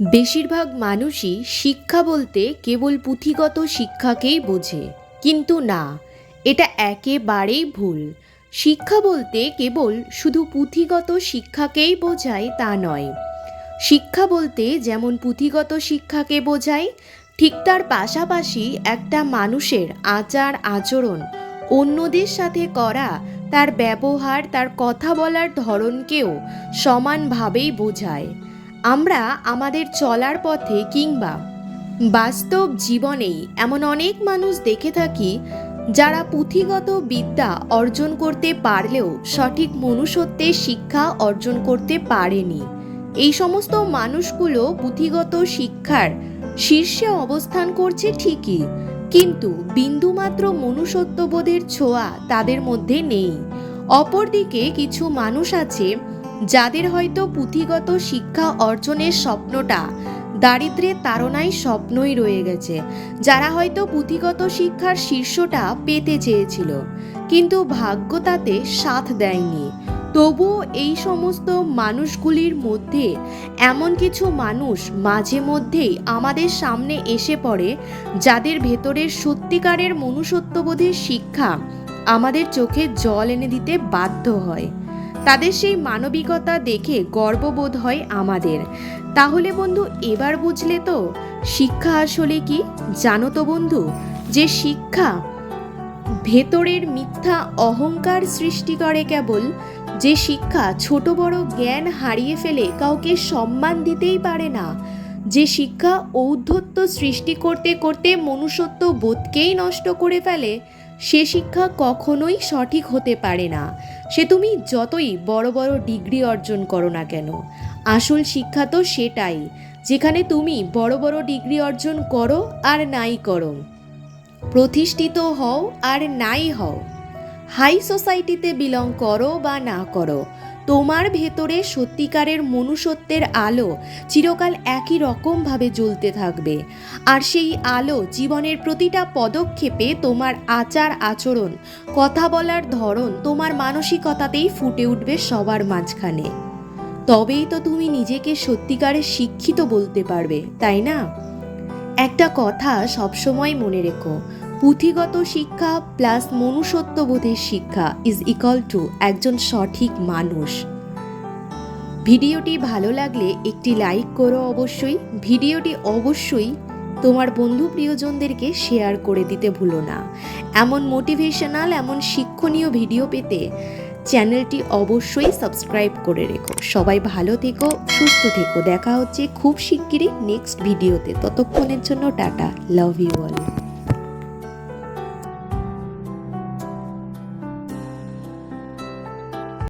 বেশিরভাগ মানুষই শিক্ষা বলতে কেবল পুঁথিগত শিক্ষাকেই বোঝে। কিন্তু না, এটা একেবারেই ভুল। শিক্ষা বলতে কেবল শুধু পুঁথিগত শিক্ষাকেই বোঝায় তা নয়। শিক্ষা বলতে যেমন পুঁথিগত শিক্ষাকে বোঝায়, ঠিক তার পাশাপাশি একটা মানুষের আচার আচরণ, অন্যদের সাথে করা, তার ব্যবহার, তার কথা বলার ধরনকেও সমানভাবেই বোঝায়। আমরা আমাদের চলার পথে কিংবা বাস্তব জীবনেই এমন অনেক মানুষ দেখে থাকি যারা পুঁথিগত বিদ্যা অর্জন করতে পারলেও সঠিক মনুষ্যত্বের শিক্ষা অর্জন করতে পারেনি। এই সমস্ত মানুষগুলো পুঁথিগত শিক্ষার শীর্ষে অবস্থান করছে ঠিকই, কিন্তু বিন্দুমাত্র মনুষ্যত্ববোধের ছোঁয়া তাদের মধ্যে নেই। অপরদিকে কিছু মানুষ আছে যাদের হয়তো পুঁথিগত শিক্ষা অর্জনের স্বপ্নটা, দারিদ্র্যের তাড়নায় স্বপ্নই রয়ে গেছে। যারা হয়তো পুঁথিগত শিক্ষার শীর্ষটা পেতে চেয়েছিল, কিন্তু ভাগ্য তাতে সাথ দেয়নি। তবুও এই সমস্ত মানুষগুলির মধ্যে এমন কিছু মানুষ মাঝে মধ্যেই আমাদের সামনে এসে পড়ে, যাদের ভেতরের সত্যিকারের মনুষ্যত্ববোধের শিক্ষা আমাদের চোখে জল এনে দিতে বাধ্য হয়। তাদের সেই মানবিকতা দেখে গর্ববোধ হয় আমাদের। তাহলে বন্ধু, এবার বুঝলে তো, শিক্ষা আসলে কি? জানো তো বন্ধু, যে শিক্ষা ভেতরের মিথ্যা অহংকার সৃষ্টি করে কেবল, যে শিক্ষা ছোট বড় জ্ঞান হারিয়ে ফেলে কাউকে সম্মান দিতেই পারে না, যে শিক্ষা ঔদ্ধত্য সৃষ্টি করতে করতে মনুষ্যত্ব বোধকেই নষ্ট করে ফেলে সে শিক্ষা কখনোই সঠিক হতে পারে না। সে তুমি যতই বড় বড় ডিগ্রি অর্জন করো না কেন, আসল শিক্ষা তো সেটাই, যেখানে তুমি বড় বড় ডিগ্রি অর্জন করো আর নাই করো। প্রতিষ্ঠিত হও আর নাই হও। হাই সোসাইটিতে বিলং করো বা না করো তোমার ভেতরে সত্যিকারের মনুষ্যত্বের আলো চিরকাল একই রকমভাবে জ্বলতে থাকবে। আর সেই আলো জীবনের প্রতিটা পদক্ষেপে তোমার আচার আচরণ, কথা বলার ধরন তোমার মানসিকতাতেই ফুটে উঠবে সবার মাঝখানে। তবেই তো তুমি নিজেকে সত্যিকারে শিক্ষিত বলতে পারবে, তাই না? একটা কথা সবসময় মনে রেখো পুঁথিগত শিক্ষা প্লাস মনুষ্যত্ববোধের শিক্ষা ইজ ইকাল টু একজন সঠিক মানুষ। ভিডিওটি ভালো লাগলে একটি লাইক করো অবশ্যই। ভিডিওটি অবশ্যই তোমার বন্ধু প্রিয়জনদেরকে শেয়ার করে দিতে ভুলো না। এমন মোটিভেশনাল এমন শিক্ষণীয় ভিডিও পেতে চ্যানেলটি অবশ্যই সাবস্ক্রাইব করে রেখো। সবাই ভালো থেকো, সুস্থ থেকো। দেখা হচ্ছে খুব শিগগিরই নেক্সট ভিডিওতে ততক্ষণের জন্য টাটা। Love you all